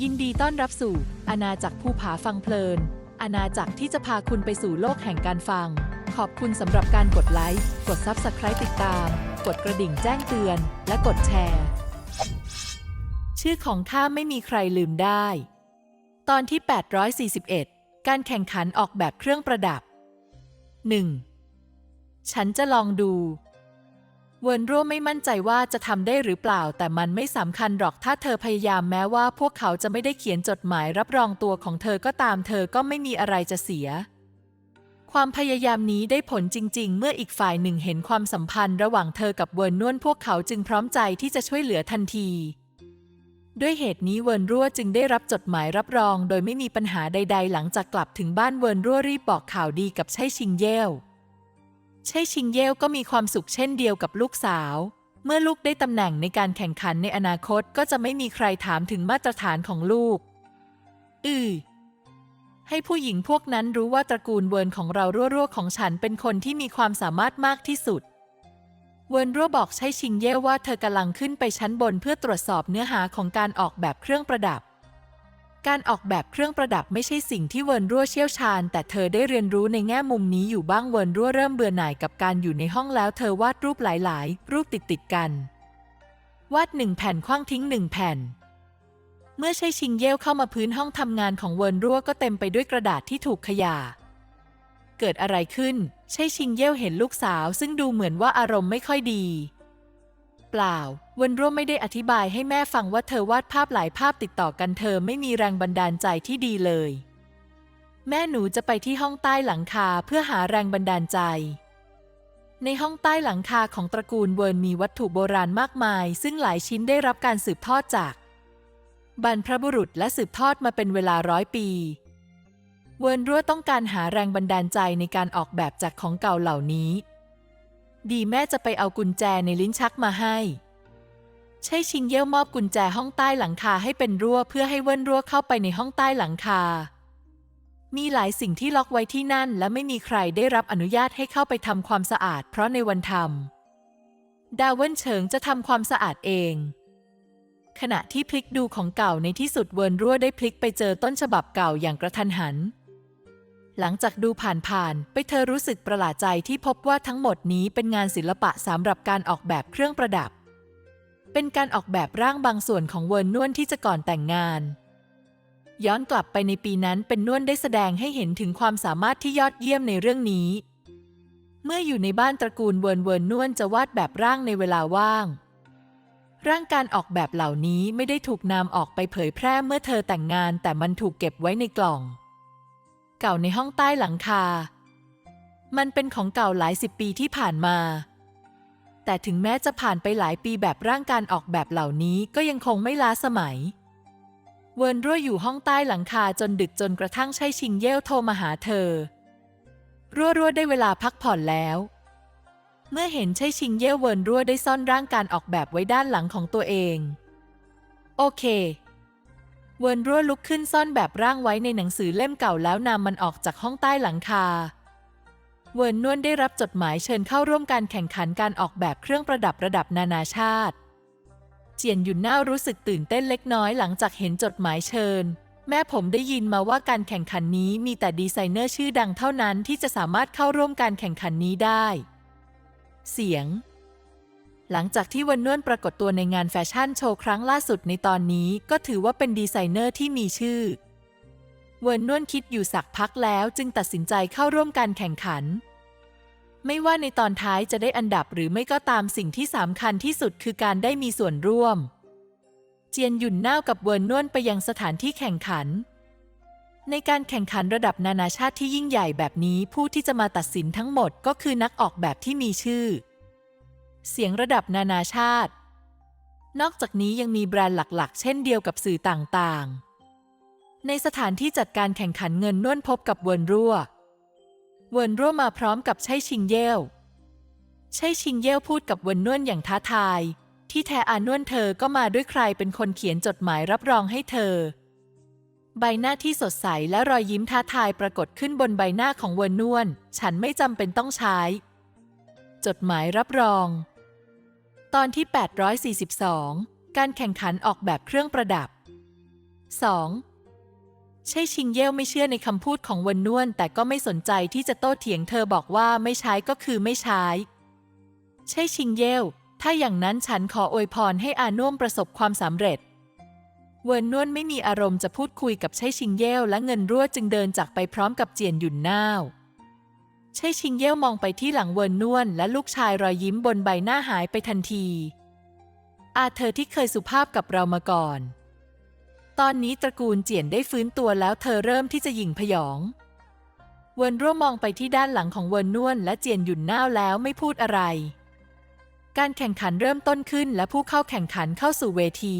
ยินดีต้อนรับสู่อาณาจักรภูผาฟังเพลิน อาณาจักรที่จะพาคุณไปสู่โลกแห่งการฟัง ขอบคุณสำหรับการกดไลค์ กด Subscribe ติดตาม กดกระดิ่งแจ้งเตือน และกดแชร์ ชื่อของข้าไม่มีใครลืมได้ ตอนที่ 841 การแข่งขันออกแบบเครื่องประดับ 1. ฉันจะลองดู เวิร์นรั่วไม่มั่นใจว่าจะทำได้หรือเปล่า แต่มันไม่สำคัญหรอกถ้าเธอพยายามแม้ว่าพวกเขาจะไม่ได้เขียนจดหมายรับรองตัวของเธอก็ตามเธอก็ไม่มีอะไรจะเสีย ความพยายามนี้ได้ผลจริง ๆ เมื่ออีกฝ่ายหนึ่งเห็นความสัมพันธ์ระหว่างเธอกับเวิร์นนวลพวกเขาจึงพร้อมใจที่จะช่วยเหลือทันที ด้วยเหตุนี้เวิร์นรั่วจึงได้รับจดหมายรับรอง โดยไม่มีปัญหาใด ๆ หลังจากกลับถึงบ้านเวิร์นรั่วรีบบอกข่าวดีกับไช่ชิงเย่ ใช่ชิงเย่ก็มีความสุขเช่นเดียวกับลูกสาว เมื่อลูกได้ตำแหน่งในการแข่งขันในอนาคตก็จะไม่มีใครถามถึงมาตรฐานของลูก อือให้ผู้หญิงพวกนั้นรู้ว่าตระกูลเวิร์นของเรารั่วๆของฉันเป็นคนที่มีความสามารถมากที่สุด เวิร์นรั่วบอกใช่ชิงเย่ว่าเธอกำลังขึ้นไปชั้นบนเพื่อตรวจสอบเนื้อหาของการออกแบบเครื่องประดับ การออกแบบเครื่องประดับไม่ใช่สิ่งที่เวิร์นรั่วเชี่ยวชาญ แต่เธอได้เรียนรู้ในแง่มุมนี้อยู่บ้างเวิร์นรั่วเริ่มเบื่อหน่ายกับการอยู่ในห้องแล้ว เธอวาดรูปหลาย ๆ รูปติดติดๆกัน วาดหนึ่งแผ่นคว้างทิ้งหนึ่งแผ่น เมื่อใช้ชิงเย่วเข้ามาพื้นห้องทำงานของเวิร์นรั่วก็เต็มไปด้วยกระดาษที่ถูกขยะเกิดอะไรขึ้น ใช่ชิงเย่วเห็นลูกสาว ซึ่งดูเหมือนว่าอารมณ์ไม่ค่อยดี เปล่าวินร่วมไม่ได้อธิบายให้แม่ฟังว่าเธอวาดภาพหลายภาพติดต่อกันเธอไม่มีแรงบันดาลใจที่ดีเลย แม่หนูจะไปที่ห้องใต้หลังคาเพื่อหาแรงบันดาลใจ ในห้องใต้หลังคาของตระกูลเวิร์นมีวัตถุโบราณมากมาย ซึ่งหลายชิ้นได้รับการสืบทอดจากบรรพบุรุษและสืบทอดมาเป็นเวลาร้อยปี เวิร์นรั่วต้องการหาแรงบันดาลใจในการออกแบบจากของเก่าเหล่านี้ ดีแม่จะไปเอากุญแจในลิ้นชักมาให้ ใช่ชิงเย่วมอบกุญแจห้องใต้หลังคาให้เป็นรั่วเพื่อให้เวิ้นรั่วเข้าไปในห้องใต้หลังคา มีหลายสิ่งที่ล็อกไว้ที่นั่น และไม่มีใครได้รับอนุญาตให้เข้าไปทำความสะอาด เพราะในวันทำดาวเวินเฉิงจะทำความสะอาดเอง ขณะที่พลิกดูของเก่าในที่สุดเวิร์นรั่วได้พลิกไปเจอต้นฉบับเก่าอย่างกระทันหัน หลังจากดูผ่านๆ ไปเธอรู้สึกประหลาดใจที่พบว่าทั้งหมดนี้เป็นงานศิลปะสำหรับการออกแบบเครื่องประดับ เป็นการออกแบบร่างบางส่วนของเวิร์นนวลที่จะก่อนแต่งงาน ย้อนกลับไปในปีนั้นเป็นนวลได้แสดงให้เห็นถึงความสามารถที่ยอดเยี่ยมในเรื่องนี้ เมื่ออยู่ในบ้านตระกูลเวิร์นเวิร์นนวลจะวาดแบบร่างในเวลาว่าง ร่างการออกแบบเหล่านี้ไม่ได้ถูกนำออกไปเผยแพร่เมื่อเธอแต่งงาน แต่มันถูกเก็บไว้ในกล่อง เก่าในห้องใต้หลังคา มันเป็นของเก่าหลายสิบปีที่ผ่านมา แต่ถึงแม้จะผ่านไปหลายปีแบบร่างการออกแบบเหล่านี้ก็ยังคงไม่ล้าสมัย เวิร์นรั่วอยู่ห้องใต้หลังคาจนดึกจนกระทั่งใช่ชิงเย่โทรมาหาเธอ รั่วรั่วได้เวลาพักผ่อนแล้วเมื่อเห็นใช่ชิงเย่เวิร์นรั่วได้ซ่อนร่างการออกแบบไว้ด้านหลังของตัวเอง โอเค เวิร์นรั่วลุกขึ้นซ่อนแบบร่างไว้ในหนังสือเล่มเก่าแล้วนำมันออกจากห้องใต้หลังคา เวิร์นนวลได้รับจดหมายเชิญเข้าร่วมการแข่งขันการออกแบบเครื่องประดับระดับนานาชาติ เจียนหยุนน่ารู้สึกตื่นเต้นเล็กน้อยหลังจากเห็นจดหมายเชิญ แม่ผมได้ยินมาว่าการแข่งขันนี้มีแต่ดีไซเนอร์ชื่อดังเท่านั้นที่จะสามารถเข้าร่วมการแข่งขันนี้ได้ เสียง หลังจากที่วันนวลปรากฏตัวในงานแฟชั่นโชว์ครั้งล่าสุดในตอนนี้ ก็ถือว่าเป็นดีไซเนอร์ที่มีชื่อเวิร์นนวลคิดอยู่สักพักแล้วจึงตัดสินใจเข้าร่วมการแข่งขัน ไม่ว่าในตอนท้ายจะได้อันดับหรือไม่ก็ตามสิ่งที่สำคัญที่สุดคือการได้มีส่วนร่วม เจียนหยุ่นน่าวกับเวิร์นนวลไปยังสถานที่แข่งขัน ในการแข่งขันระดับนานาชาติที่ยิ่งใหญ่แบบนี้ผู้ที่จะมาตัดสินทั้งหมดก็คือนักออกแบบที่มีชื่อ เสียงระดับนานาชาติ นอกจากนี้ยังมีแบรนด์หลักๆ เช่นเดียวกับสื่อต่างๆ ในสถานที่จัดการแข่งขันเงินนวลพบกับเวิร์นรั่ว เวิร์นรั่วมาพร้อมกับใช่ชิงเย่วใช่ชิงเย่วพูดกับเวิร์นนวลอย่างท้าทาย ที่แท้อานวลเธอก็มาด้วยใครเป็นคนเขียนจดหมายรับรองให้เธอ ใบหน้าที่สดใสและรอยยิ้มท้าทายปรากฏขึ้นบนใบหน้าของเวิร์นนวลฉันไม่จำเป็นต้องใช้จดหมายรับรอง ตอนที่ 842 การแข่งขันออกแบบเครื่องประดับ 2. ใช่ชิงเย่วไม่เชื่อในคำพูดของเวนนวน แต่ก็ไม่สนใจที่จะโต้เถียงเธอบอกว่าไม่ใช้ก็คือไม่ใช้ ใช่ชิงเย่วถ้าอย่างนั้นฉันขออวยพรให้อานุ่มประสบความสำเร็จ เวินนวนไม่มีอารมณ์จะพูดคุยกับใช่ชิงเย่วและเงินรั่วจึงเดินจากไปพร้อมกับเจียนหยุนน่าว ใช่ชิงเย่วมองไปที่หลังเวินนวนและลูกชายรอยยิ้มบนใบหน้าหายไปทันที อาเธอที่เคยสุภาพกับเรามาก่อน ตอนนี้ตระกูลเจียนได้ฟื้นตัวแล้วเธอเริ่มที่จะหยิ่งพยอง เวินร่วมมองไปที่ด้านหลังของเวินนวน และเจียนหยุนน่าวแล้วไม่พูดอะไร การแข่งขันเริ่มต้นขึ้นและผู้เข้าแข่งขันเข้าสู่เวที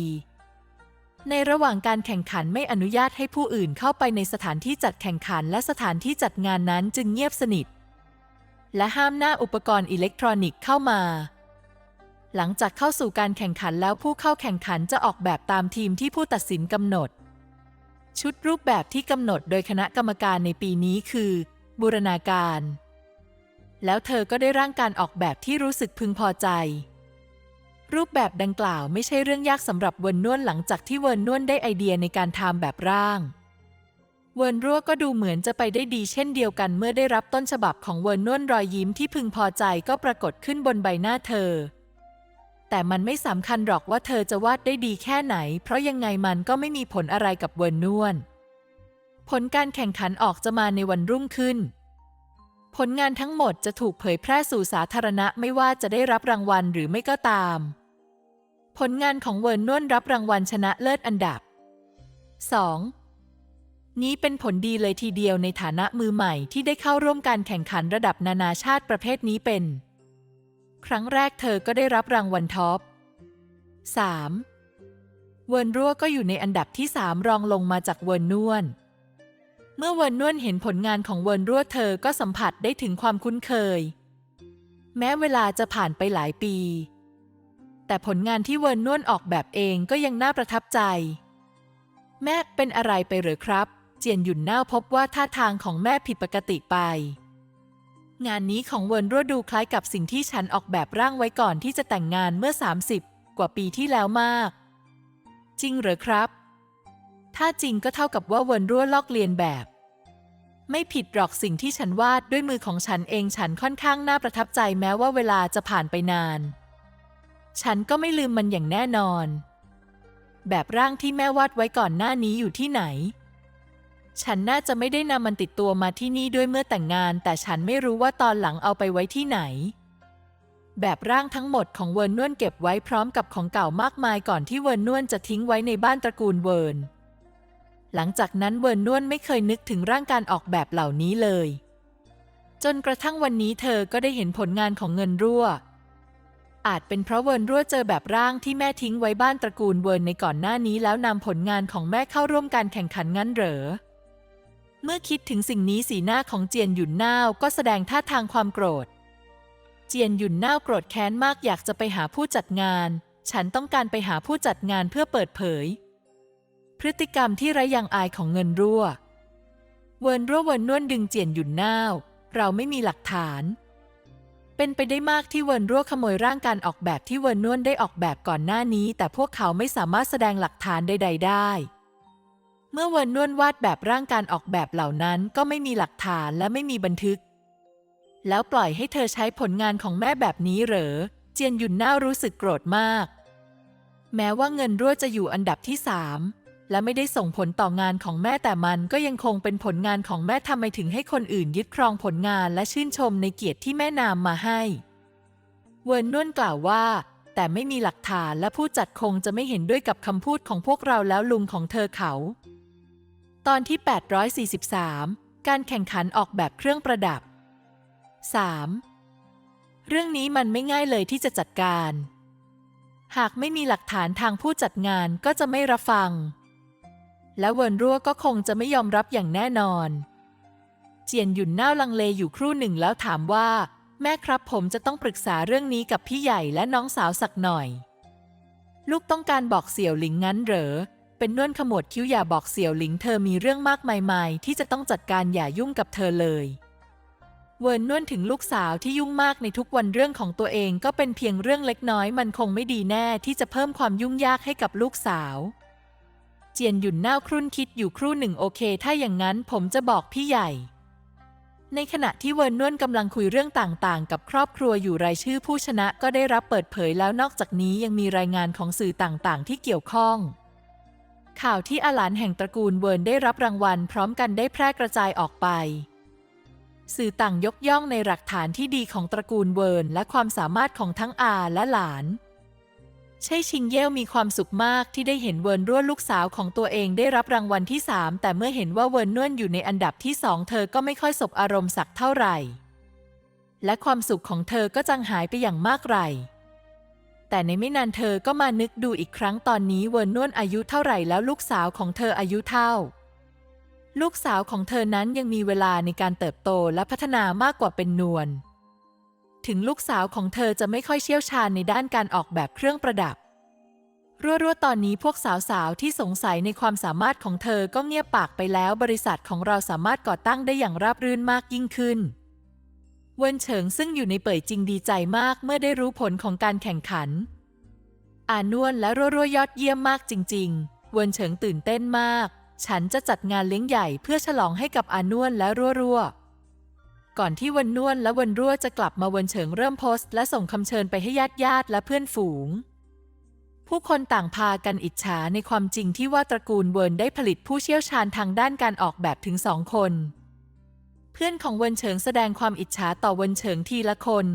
ในระหว่างการแข่งขันไม่อนุญาตให้ผู้อื่นเข้าไปในสถานที่จัดแข่งขันและสถานที่จัดงานนั้นจึงเงียบสนิท และห้ามหน้าอุปกรณ์อิเล็กทรอนิกส์เข้ามา หลังจากเข้าสู่การแข่งขันแล้วผู้เข้าแข่งขันจะออกแบบตามทีมที่ผู้ตัดสินกำหนด ชุดรูปแบบที่กำหนดโดยคณะกรรมการในปีนี้คือ บูรณาการ แล้วเธอก็ได้ร่างการออกแบบที่รู้สึกพึงพอใจ รูปแบบดังกล่าวไม่ใช่เรื่องยากสำหรับเวิร์นนวนหลังจากที่เวิร์นนวนได้ไอเดียในการทำแบบร่าง เวิร์นรั่วก็ดูเหมือนจะไปได้ดีเช่นเดียวกันเมื่อได้รับต้นฉบับของเวิร์นนวนรอยยิ้มที่พึงพอใจก็ปรากฏขึ้นบนใบหน้าเธอ แต่มันไม่สำคัญหรอกว่าเธอจะวาดได้ดีแค่ไหน เพราะยังไงมันก็ไม่มีผลอะไรกับเวิร์นนวนผลการแข่งขันออกจะมาในวันรุ่งขึ้น ผลงานทั้งหมดจะถูกเผยแพร่สู่สาธารณะไม่ว่าจะได้รับรางวัลหรือไม่ก็ตาม ผลงานของเวิร์นนวนรับรางวัลชนะเลิศอันดับ 2. นี้เป็นผลดีเลยทีเดียวในฐานะมือใหม่ที่ได้เข้าร่วมการแข่งขันระดับนานาชาติประเภทนี้เป็น ครั้งแรกเธอก็ได้รับรางวัลท็อป 3. เวิร์นรั่วก็อยู่ในอันดับที่ 3 รองลงมาจากเวิร์นนวนเมื่อเวิร์นนวนเห็นผลงานของเวิร์นรั่วเธอก็สัมผัสได้ถึงความคุ้นเคย แม้เวลาจะผ่านไปหลายปี แต่ผลงานที่เวิร์นนวนออกแบบเองก็ยังน่าประทับใจ แม่เป็นอะไรไปหรือครับ เจียนหยุ่นน่าพบว่าท่าทางของแม่ผิดปกติไป งานนี้ของเวิร์นรั่วดูคล้ายกับสิ่งที่ฉันออกแบบร่างไว้ก่อนที่จะแต่งงานเมื่อ 30 กว่าปีที่แล้วมาก จริงเหรอครับ ถ้าจริงก็เท่ากับว่าเวิร์นรั่วลอกเลียนแบบ ไม่ผิดหรอกสิ่งที่ฉันวาดด้วยมือของฉันเองฉันค่อนข้างน่าประทับใจแม้ว่าเวลาจะผ่านไปนาน ฉันก็ไม่ลืมมันอย่างแน่นอน แบบร่างที่แม่วาดไว้ก่อนหน้านี้อยู่ที่ไหน ฉันน่าจะไม่ได้นำมันติดตัวมาที่นี่ด้วยเมื่อแต่งงาน แต่ฉันไม่รู้ว่าตอนหลังเอาไปไว้ที่ไหน แบบร่างทั้งหมดของเวิร์นนวนเก็บไว้พร้อมกับของเก่ามากมายก่อนที่เวิร์นนวนจะทิ้งไว้ในบ้านตระกูลเวิร์นหลังจากนั้นเวิร์นนวนไม่เคยนึกถึงร่างการออกแบบเหล่านี้เลย จนกระทั่งวันนี้เธอก็ได้เห็นผลงานของเงินรั่ว อาจเป็นเพราะเวิร์นรั่วเจอแบบร่างที่แม่ทิ้งไว้บ้านตระกูลเวิร์นในก่อนหน้านี้แล้วนำผลงานของแม่เข้าร่วมการแข่งขันงั้นเหรอ เมื่อคิดถึงสิ่งนี้สีหน้าของเจียนหยุนน่าวก็แสดงท่าทางความโกรธ เจียนหยุนน่าวโกรธแค้นมากอยากจะไปหาผู้จัดงาน ฉันต้องการไปหาผู้จัดงานเพื่อเปิดเผย พฤติกรรมที่ไร้ยางอายของเงินรั่ว เวิร์นรั่วเวิร์นนวนดึงเจียนหยุนน่าวเราไม่มีหลักฐาน เป็นไปได้มากที่เวิร์นรั่วขโมยร่างการออกแบบที่เวิร์นนวนได้ออกแบบก่อนหน้านี้ แต่พวกเขาไม่สามารถแสดงหลักฐานใด ๆ ได้ เมื่อเวิร์นนวนวาดแบบร่างการออกแบบเหล่านั้นก็ไม่มีหลักฐานและไม่มีบันทึก แล้วปล่อยให้เธอใช้ผลงานของแม่แบบนี้เหรอ เจียนหยุนน่ารู้สึกโกรธมาก แม้ว่าเงินรั่วจะอยู่อันดับที่สามและไม่ได้ส่งผลต่องานของแม่แต่มันก็ยังคงเป็นผลงานของแม่ทำไมถึงให้คนอื่นยึดครองผลงานและชื่นชมในเกียรติที่แม่นามมาให้ เวิร์นนวนกล่าวว่า แต่ไม่มีหลักฐานและผู้จัดคงจะไม่เห็นด้วยกับคำพูดของพวกเราแล้วลุงของเธอเขา ตอนที่ 843 การแข่งขันออกแบบเครื่องประดับ 3. เรื่องนี้มันไม่ง่ายเลยที่จะจัดการ หากไม่มีหลักฐานทางผู้จัดงานก็จะไม่รับฟัง และเวิร์นรั่วก็คงจะไม่ยอมรับอย่างแน่นอน เจียนหยุ่นน่าลังเลอยู่ครู่หนึ่งแล้วถามว่า แม่ครับผมจะต้องปรึกษาเรื่องนี้กับพี่ใหญ่และน้องสาวสักหน่อย ลูกต้องการบอกเสี่ยวหลิงงั้นเหรอ เป็นนวนขมวดคิ้วอย่าบอกเสี่ยวหลิงเธอมีเรื่องมากมายมายที่จะต้องจัดการอย่ายุ่งกับเธอเลย เวิร์นนวนถึงลูกสาวที่ยุ่งมากในทุกวันเรื่องของตัวเองก็เป็นเพียงเรื่องเล็กน้อยมันคงไม่ดีแน่ที่จะเพิ่มความยุ่งยากให้กับลูกสาว เจียนหยุ่นหน้าครุ่นคิดอยู่ครู่หนึ่งโอเค ถ้าอย่างนั้นผมจะบอกพี่ใหญ่ในขณะที่เวิร์นนวลกำลังคุยเรื่องต่างๆ กับครอบครัวอยู่รายชื่อผู้ชนะก็ได้รับเปิดเผยแล้วนอกจากนี้ยังมีรายงานของสื่อต่างๆ ที่เกี่ยวข้อง ข่าวที่อาหลานแห่งตระกูลเวิร์นได้รับรางวัลพร้อมกันได้แพร่กระจายออกไป สื่อต่างยกย่องในหลักฐานที่ดีของตระกูลเวิร์นและความสามารถของทั้งอาและหลาน ใช่ชิงเย่วมีความสุขมากที่ได้เห็นเวิร์นรั่วลูกสาวของตัวเองได้รับรางวัลที่3แต่เมื่อเห็นว่าเวิร์นนวลอยู่ในอันดับที่สองเธอก็ไม่ค่อยสบอารมณ์สักเท่าไหร่ และความสุขของเธอก็จางหายไปอย่างมากไร แต่ในไม่นานเธอก็มานึกดูอีกครั้งตอนนี้เวิร์นนวลอายุเท่าไหร่แล้วลูกสาวของเธออายุเท่า ลูกสาวของเธอนั้นยังมีเวลาในการเติบโตและพัฒนามากกว่าเป็นนวล ถึงลูกสาวของเธอจะไม่ค่อยเชี่ยวชาญในด้านการออกแบบเครื่องประดับ รั่วๆตอนนี้พวกสาวๆที่สงสัยในความสามารถของเธอก็เงียบปากไปแล้วบริษัทของเราสามารถก่อตั้งได้อย่างราบรื่นมากยิ่งขึ้น เวินเฉิงซึ่งอยู่ในเป่ยจริงดีใจมากเมื่อได้รู้ผลของการแข่งขัน อานวนและรั่วๆยอดเยี่ยมมากจริง ๆ เวินเฉิงตื่นเต้นมาก ฉันจะจัดงานเลี้ยงใหญ่เพื่อฉลองให้กับอานวนและรั่วก่อนที่วันนวนและวันรั่วจะกลับมาวันเฉิงเริ่มโพสต์และส่งคำเชิญไปให้ญาติญาติๆและเพื่อนฝูง ผู้คนต่างพากันอิจฉาในความจริงที่ว่าตระกูลเวิร์นได้ผลิตผู้เชี่ยวชาญทางด้านการออกแบบถึงสองคน เพื่อนของเวินเฉิงแสดงความอิจฉาต่อเวินเฉิงทีละคน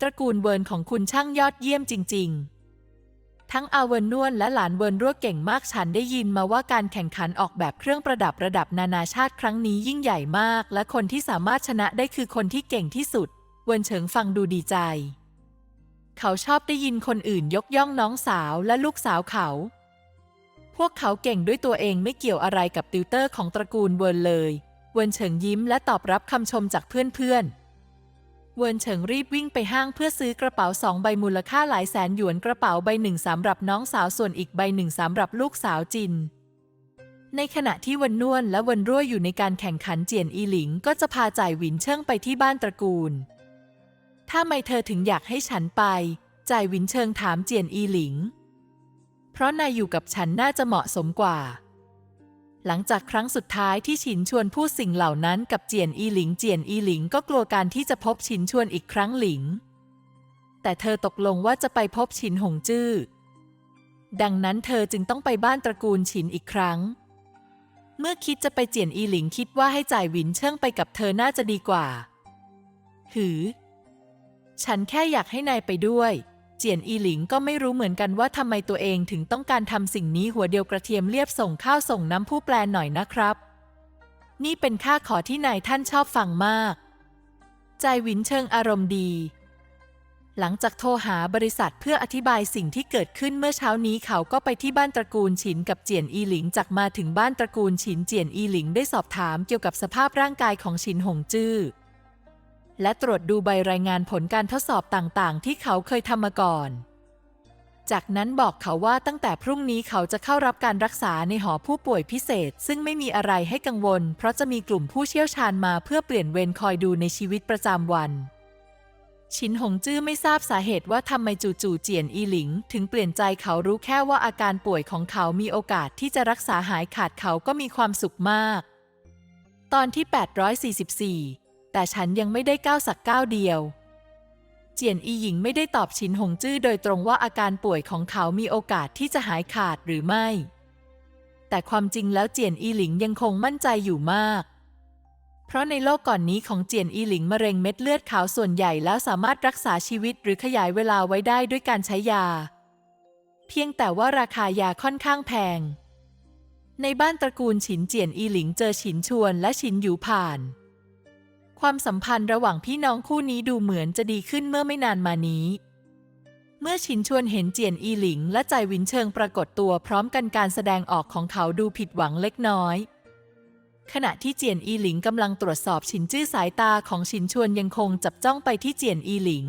ตระกูลเวินของคุณช่างยอดเยี่ยมจริง ๆ ทั้งอาเวินนวลและหลานเวินรั่วเก่งมากฉันได้ยินมาว่าการแข่งขันออกแบบเครื่องประดับระดับนานาชาติครั้งนี้ยิ่งใหญ่มาก และคนที่สามารถชนะได้คือคนที่เก่งที่สุด เวินเฉิงฟังดูดีใจ เขาชอบได้ยินคนอื่นยกย่องน้องสาวและลูกสาวเขาพวกเขาเก่งด้วยตัวเองไม่เกี่ยวอะไรกับติวเตอร์ของตระกูลเวิร์นเลย เวินเฉิงยิ้มและตอบรับคำชมจากเพื่อนๆ เวินเฉิงรีบวิ่งไปห้างเพื่อซื้อกระเป๋าสองใบมูลค่าหลายแสนหยวนกระเป๋าใบหนึ่งสำหรับน้องสาวส่วนอีกใบหนึ่งสำหรับลูกสาวจิน ในขณะที่วันนวลและวันรั่วอยู่ในการแข่งขันเจียนอีหลิง ก็จะพาจ่ายหวินเชิงไปที่บ้านตระกูล ถ้าไม่เธอถึงอยากให้ฉันไป จ่ายหวินเชิงถามเจียนอีหลิง เพราะนายอยู่กับฉันน่าจะเหมาะสมกว่า หลังจากครั้งสุดท้ายที่ฉินชวนพูดสิ่งเหล่านั้นกับเจียนอีหลิง เจียนอีหลิงก็กลัวการที่จะพบฉินชวนอีกครั้งหลิง แต่เธอตกลงว่าจะไปพบฉินหงจื้อ ดังนั้นเธอจึงต้องไปบ้านตระกูลฉินอีกครั้ง เมื่อคิดจะไปเจียนอีหลิงคิดว่าให้จ่ายหวินเชิงไปกับเธอน่าจะดีกว่า หือ ฉันแค่อยากให้นายไปด้วย เจียนอีหลิงก็ไม่รู้เหมือนกันว่าทำไมตัวเองถึงต้องการทำสิ่งนี้หัวเดียวกระเทียมเรียบส่งข้าวส่งน้ำผู้แปลหน่อยนะครับ นี่เป็นค่าขอที่นายท่านชอบฟังมาก ใจวินเชิงอารมณ์ดี หลังจากโทรหาบริษัทเพื่ออธิบายสิ่งที่เกิดขึ้นเมื่อเช้านี้เขาก็ไปที่บ้านตระกูลฉินกับเจียนอีหลิงจากมาถึงบ้านตระกูลฉินเจียนอีหลิงได้สอบถามเกี่ยวกับสภาพร่างกายของฉินหงจื้อ และตรวจดูใบรายงานผลการทดสอบต่างๆ ที่เขาเคยทำมาก่อน จากนั้นบอกเขาว่าตั้งแต่พรุ่งนี้เขาจะเข้ารับการรักษาในหอผู้ป่วยพิเศษ ซึ่งไม่มีอะไรให้กังวล เพราะจะมีกลุ่มผู้เชี่ยวชาญมาเพื่อเปลี่ยนเวรคอยดูในชีวิตประจำวันชินหงจื้อไม่ทราบสาเหตุว่าทำไมจู่ๆเจียนอีหลิง ถึงเปลี่ยนใจเขารู้แค่ว่าอาการป่วยของเขามีโอกาสที่จะรักษาหายขาดเขาก็มีความสุขมาก ตอนที่ 844 แต่ฉันยังไม่ได้ก้าวสักก้าวเดียว เจียนอีหญิงไม่ได้ตอบชินหงจื้อโดยตรงว่าอาการป่วยของเขามีโอกาสที่จะหายขาดหรือไม่ แต่ความจริงแล้วเจียนอีหลิงยังคงมั่นใจอยู่มาก เพราะในโลกก่อนนี้ของเจียนอีหลิงมะเร็งเม็ดเลือดขาวส่วนใหญ่แล้วสามารถรักษาชีวิตหรือขยายเวลาไว้ได้ด้วยการใช้ยา เพียงแต่ว่าราคายาค่อนข้างแพงในบ้านตระกูลฉินเจียนอีหลิงเจอฉินชวนและฉินหยูผ่าน ความสัมพันธ์ระหว่างพี่น้องคู่นี้ดูเหมือนจะดีขึ้นเมื่อไม่นานมานี้ เมื่อฉินชวนเห็นเจียนอีหลิง และใจวินเชิงปรากฏตัวพร้อมกันการแสดงออกของเขาดูผิดหวังเล็กน้อย ขณะที่เจียนอีหลิงกำลังตรวจสอบฉินจื้อสายตาของฉินชวนยังคงจับจ้องไปที่เจียนอีหลิง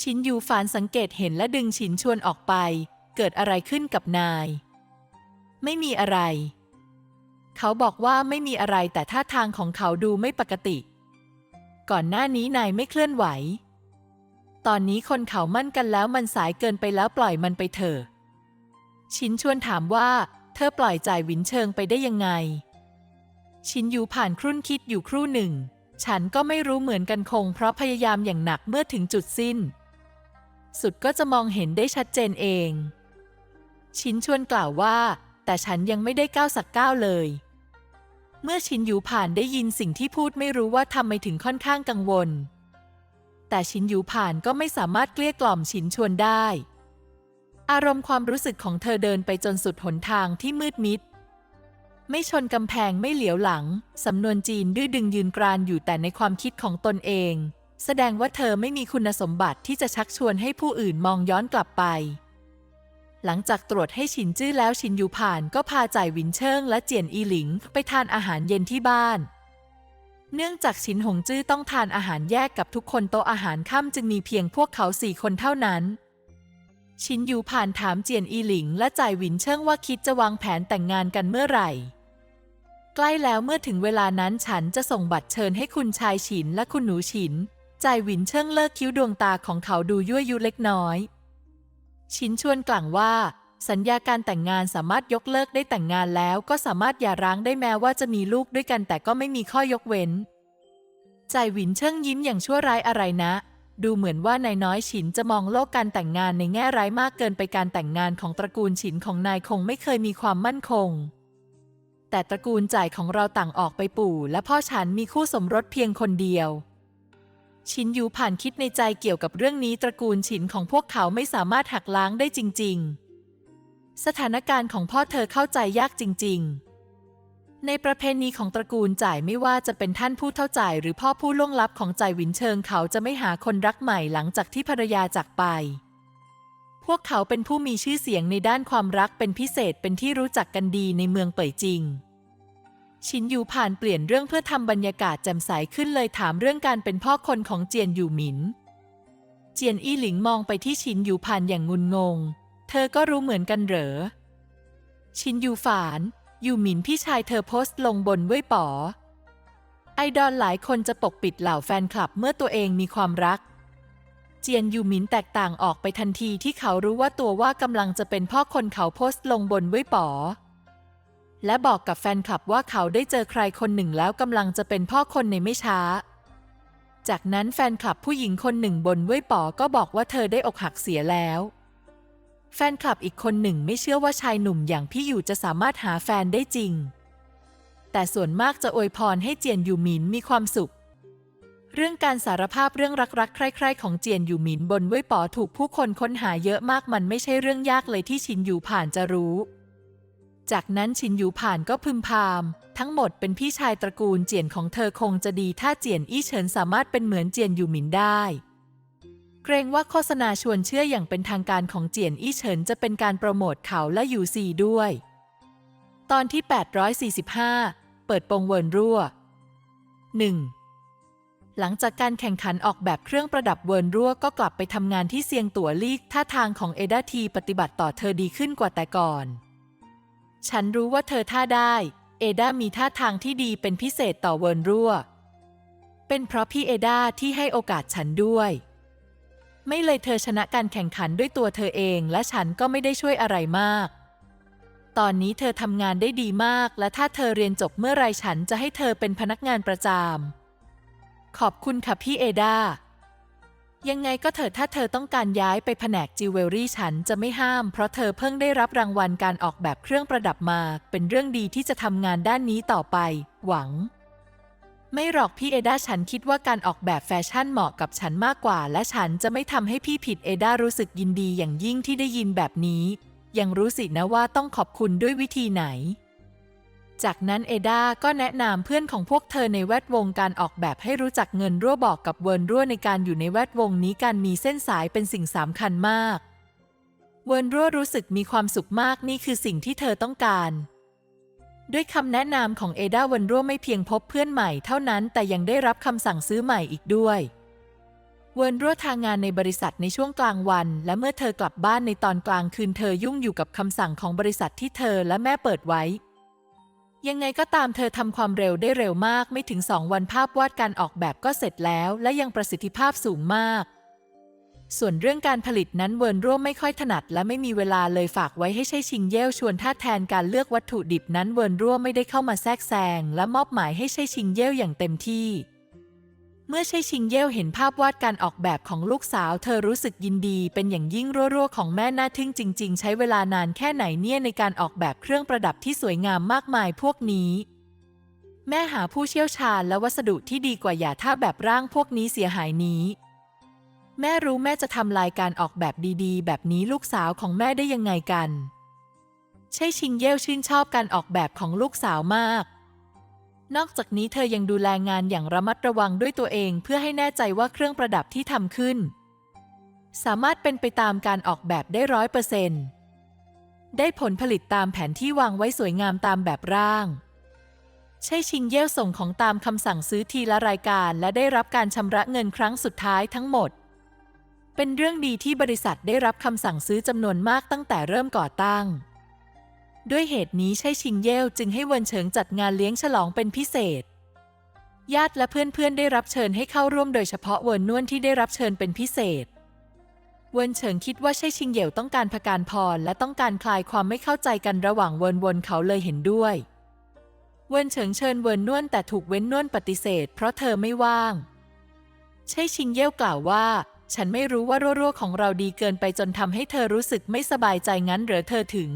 ฉินยูฟานสังเกตเห็นและดึงฉินชวนออกไป เกิดอะไรขึ้นกับนาย ไม่มีอะไร เขาบอกว่าไม่มีอะไรแต่ท่าทางของเขาดูไม่ปกติ ก่อนหน้านี้นายไม่เคลื่อนไหว ตอนนี้คนเขามั่นกันแล้วมันสายเกินไปแล้วปล่อยมันไปเถอะ ชินชวนถามว่า เธอปล่อยจ่ายหวินเชิงไปได้ยังไง ชินอยู่ผ่านครุ่นคิดอยู่ครู่หนึ่ง ฉันก็ไม่รู้เหมือนกันคง เพราะพยายามอย่างหนักเมื่อถึงจุดสิ้น สุดก็จะมองเห็นได้ชัดเจนเอง ชินชวนกล่าวว่า แต่ฉันยังไม่ได้ก้าวสักก้าวเลย เมื่อชินยูผ่านได้ยินสิ่งที่พูดไม่รู้ว่าทำไมถึงค่อนข้างกังวล แต่ชินยูผ่านก็ไม่สามารถเกลี้ยกล่อมชินชวนได้ อารมณ์ความรู้สึกของเธอเดินไปจนสุดหนทางที่มืดมิด ไม่ชนกำแพงไม่เหลียวหลัง สำนวนจีนดื้อดึงยืนกรานอยู่แต่ในความคิดของตนเอง แสดงว่าเธอไม่มีคุณสมบัติที่จะชักชวนให้ผู้อื่นมองย้อนกลับไป หลังจากตรวจให้ชินจื้อแล้วชินยูผ่านก็พาจ่ายหวินเชิงและเจียนอีหลิง ไปทานอาหารเย็นที่บ้าน เนื่องจากชินหงจื้อต้องทานอาหารแยกกับทุกคนโต๊ะอาหารค่ำจึงมีเพียงพวกเขาสี่คนเท่านั้น ชินยูผ่านถามเจียนอีหลิง และจ่ายหวินเชิงว่าคิดจะวางแผนแต่งงานกันเมื่อไหร่ ใกล้แล้วเมื่อถึงเวลานั้นฉันจะส่งบัตรเชิญให้คุณชายฉินและคุณหนูฉินจ่ายหวินเชิงเลิกคิ้วดวงตาของเขาดูยั่วยุเล็กน้อย ชินชวนกล่าวว่า สัญญาการแต่งงานสามารถยกเลิกได้แต่งงานแล้ว ก็สามารถหย่าร้างได้แม้ว่าจะมีลูกด้วยกันแต่ก็ไม่มีข้อยกเว้นจ่ายหวินเชิงยิ้มอย่างชั่วร้ายอะไรนะ ดูเหมือนว่านายน้อยฉินจะมองโลกการแต่งงานในแง่ร้ายมากเกินไปการแต่งงานของตระกูลฉินของนายคงไม่เคยมีความมั่นคงแต่ตระกูลจ่ายของเราต่างออกไปปู่ และพ่อฉันมีคู่สมรสเพียงคนเดียว ชินยูผ่านคิดในใจเกี่ยวกับเรื่องนี้ตระกูลฉินของพวกเขาไม่สามารถหักล้างได้จริง ๆ สถานการณ์ของพ่อเธอเข้าใจยากจริง ๆ ในประเพณีของตระกูลจ่ายไม่ว่าจะเป็นท่านผู้เท่าจ่ายหรือพ่อผู้ล่วงลับของจ่ายหวินเชิงเขาจะไม่หาคนรักใหม่หลังจากที่ภรรยาจากไป พวกเขาเป็นผู้มีชื่อเสียงในด้านความรักเป็นพิเศษเป็นที่รู้จักกันดีในเมืองเป่ยจิง ชินยูผ่านเปลี่ยนเรื่องเพื่อทำบรรยากาศแจ่มใสขึ้นเลยถามเรื่องการเป็นพ่อคนของเจียนอยู่หมิน เจียนอี้หลิงมองไปที่ชินยูผ่านอย่างงุนงง เธอก็รู้เหมือนกันเหรอ ชินยูฝาน ยูหมินพี่ชายเธอโพสต์ลงบนเว่ยป๋อ ไอดอลหลายคนจะปกปิดเหล่าแฟนคลับเมื่อตัวเองมีความรัก เจียนยูหมินแตกต่างออกไปทันทีที่เขารู้ว่าตัวว่ากำลังจะเป็นพ่อคนเขาโพสต์ลงบนเว่ยป๋อ และบอกกับแฟนคลับว่าเขาได้เจอใครคนหนึ่งแล้วกำลังจะเป็นพ่อคนในไม่ช้า จากนั้นแฟนคลับผู้หญิงคนหนึ่งบนเว่ยป๋อก็บอกว่าเธอได้อกหักเสียแล้ว แฟนคลับอีกคนหนึ่งไม่เชื่อว่าชายหนุ่มอย่างพี่อยู่จะสามารถหาแฟนได้จริง แต่ส่วนมากจะอวยพรให้เจียนยูหมินมีความสุข เรื่องการสารภาพเรื่องรักๆ ใคร่ๆ ของเจียนยูหมินบนเว่ยป๋อถูกผู้คนค้นหาเยอะมากมันไม่ใช่เรื่องยากเลยที่ชินยูผ่านจะรู้ จากนั้นชินยูผ่านก็พึมพาม ทั้งหมดเป็นพี่ชายตระกูลเจียนของเธอคงจะดีถ้าเจียนอี้เฉินสามารถเป็นเหมือนเจียนยูหมินได้ เกรงว่าโฆษณาชวนเชื่ออย่างเป็นทางการของเจียนอี้เฉินจะเป็นการโปรโมทเขาและยูซีด้วย ตอนที่ 845 เปิดโปงเวินรั่ว 1. หลังจากการแข่งขันออกแบบเครื่องประดับเวิร์นรั่วก็กลับไปทำงานที่เซียงตั๋วลีกท่าทางของเอดาทีปฏิบัติต่อเธอดีขึ้นกว่าแต่ก่อน ฉันรู้ว่าเธอท่าได้ เอดามีท่าทางที่ดีเป็นพิเศษต่อเวิร์นรั่ว เป็นเพราะพี่เอดาที่ให้โอกาสฉันด้วย ไม่เลยเธอชนะการแข่งขันด้วยตัวเธอเองและฉันก็ไม่ได้ช่วยอะไรมาก ตอนนี้เธอทำงานได้ดีมาก และถ้าเธอเรียนจบเมื่อไรฉันจะให้เธอเป็นพนักงานประจำขอบคุณค่ะพี่เอดา ยังไงก็เถิดถ้าเธอต้องการย้ายไปแผนกจิวเวลรี่ฉันจะไม่ห้าม เพราะเธอเพิ่งได้รับรางวัลการออกแบบเครื่องประดับมา เป็นเรื่องดีที่จะทำงานด้านนี้ต่อไป หวัง ไม่หรอกพี่เอดาฉันคิดว่าการออกแบบแฟชั่นเหมาะกับฉันมากกว่า และฉันจะไม่ทำให้พี่ผิดเอดารู้สึกยินดีอย่างยิ่งที่ได้ยินแบบนี้ ยังรู้สินะว่าต้องขอบคุณด้วยวิธีไหน จากนั้นเอดาก็แนะนำเพื่อนของพวกเธอในแวดวงการออกแบบให้รู้จักเงินรั่วบอกกับเวิร์นรั่วในการอยู่ในแวดวงนี้การมีเส้นสายเป็นสิ่งสำคัญมาก เวิร์นรั่วรู้สึกมีความสุขมากนี่คือสิ่งที่เธอต้องการ ด้วยคำแนะนำของเอดาเวิร์นรั่วไม่เพียงพบเพื่อนใหม่เท่านั้นแต่ยังได้รับคำสั่งซื้อใหม่อีกด้วยเวิร์นรั่วทางงานในบริษัทในช่วงกลางวัน และเมื่อเธอกลับบ้านในตอนกลางคืนเธอยุ่งอยู่กับคำสั่งของบริษัทที่เธอและแม่เปิดไว้ ยังไงก็ตามเธอทำความเร็วได้เร็วมาก ไม่ถึงสองวันภาพวาดการออกแบบก็เสร็จแล้ว และยังประสิทธิภาพสูงมาก ส่วนเรื่องการผลิตนั้นเวิร์นร่วมไม่ค่อยถนัด และไม่มีเวลาเลยฝากไว้ให้ใช่ชิงเย่ชวนท่าแทนการเลือกวัตถุดิบนั้นเวิร์นร่วมไม่ได้เข้ามาแทรกแซงและมอบหมายให้ใช่ชิงเย่อย่างเต็มที่ เมื่อใช่ชิงเย่วเห็นภาพวาดการออกแบบของลูกสาว เธอรู้สึกยินดีเป็นอย่างยิ่งรัวๆของแม่น่าทึ่งจริง ๆ ใช้เวลานานแค่ไหนเนี่ยในการออกแบบเครื่องประดับที่สวยงามมากมายพวกนี้ แม่หาผู้เชี่ยวชาญและวัสดุที่ดีกว่าอย่าถ้าแบบร่างพวกนี้เสียหายนี้ แม่รู้แม่จะทำลายการออกแบบดีๆ แบบนี้ลูกสาวของแม่ได้ยังไงกัน ใช่ชิงเย่วชื่นชอบการออกแบบของลูกสาวมาก นอกจากนี้เธอยังดูแลงานอย่างระมัดระวังด้วยตัวเองเพื่อให้แน่ใจว่าเครื่องประดับที่ทำขึ้น สามารถเป็นไปตามการออกแบบได้ร้อยเปอร์เซ็นต์ได้ผลผลิตตามแผนที่วางไว้สวยงามตามแบบร่าง ใช่ชิงเย่วส่งของตามคำสั่งซื้อทีละรายการ และได้รับการชำระเงินครั้งสุดท้ายทั้งหมด เป็นเรื่องดีที่บริษัทได้รับคำสั่งซื้อจำนวนมากตั้งแต่เริ่มก่อตั้ง ด้วยเหตุนี้ใช่ชิงเย่จึงให้เวินเฉิงจัดงานเลี้ยงฉลองเป็นพิเศษ ญาติและเพื่อนๆได้รับเชิญให้เข้าร่วมโดยเฉพาะเวินนวนที่ได้รับเชิญเป็นพิเศษ เวินเฉิงคิดว่าใช่ชิงเย่ต้องการพการพรและต้องการคลายความไม่เข้าใจกันระหว่างเวินวนเขาเลยเห็นด้วย เวินเฉิงเชิญเวินนวนแต่ถูกเว้นนวนปฏิเสธ เพราะเธอไม่ว่าง ใช่ชิงเย่กล่าวว่าฉันไม่รู้ว่ารั่วๆของเราดีเกินไปจนทำให้เธอรู้สึกไม่สบายใจงั้นหรือเธอถึง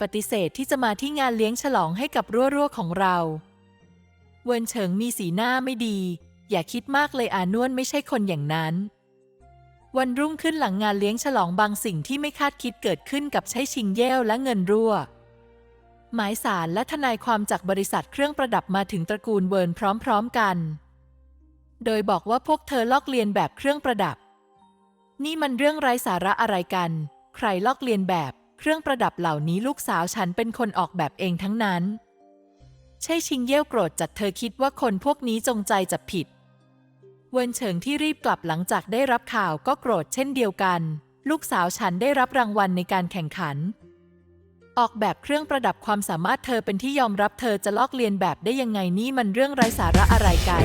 ปฏิเสธที่จะมาที่งานเลี้ยงฉลองให้กับรั่วๆของเรา เวินเฉิงมีสีหน้าไม่ดี อย่าคิดมากเลยอานวนไม่ใช่คนอย่างนั้น วันรุ่งขึ้นหลังงานเลี้ยงฉลองบางสิ่งที่ไม่คาดคิดเกิดขึ้นกับใช้ชิงเย่วและเงินรั่ว หมายสารและทนายความจากบริษัทเครื่องประดับมาถึงตระกูลเวินพร้อมๆกัน โดยบอกว่าพวกเธอลอกเลียนแบบเครื่องประดับ นี่มันเรื่องไร้สาระอะไรกัน ใครลอกเลียนแบบ เครื่องประดับเหล่านี้ลูกสาวฉันเป็นคนออกแบบเองทั้งนั้น ใช่ชิงเย่วโกรธจัดเธอคิดว่าคนพวกนี้จงใจจับผิด เวินเฉิงที่รีบกลับหลังจากได้รับข่าวก็โกรธเช่นเดียวกัน ลูกสาวฉันได้รับรางวัลในการแข่งขัน ออกแบบเครื่องประดับความสามารถเธอเป็นที่ยอมรับเธอจะลอกเลียนแบบได้ยังไงนี่มันเรื่องไร้สาระอะไรกัน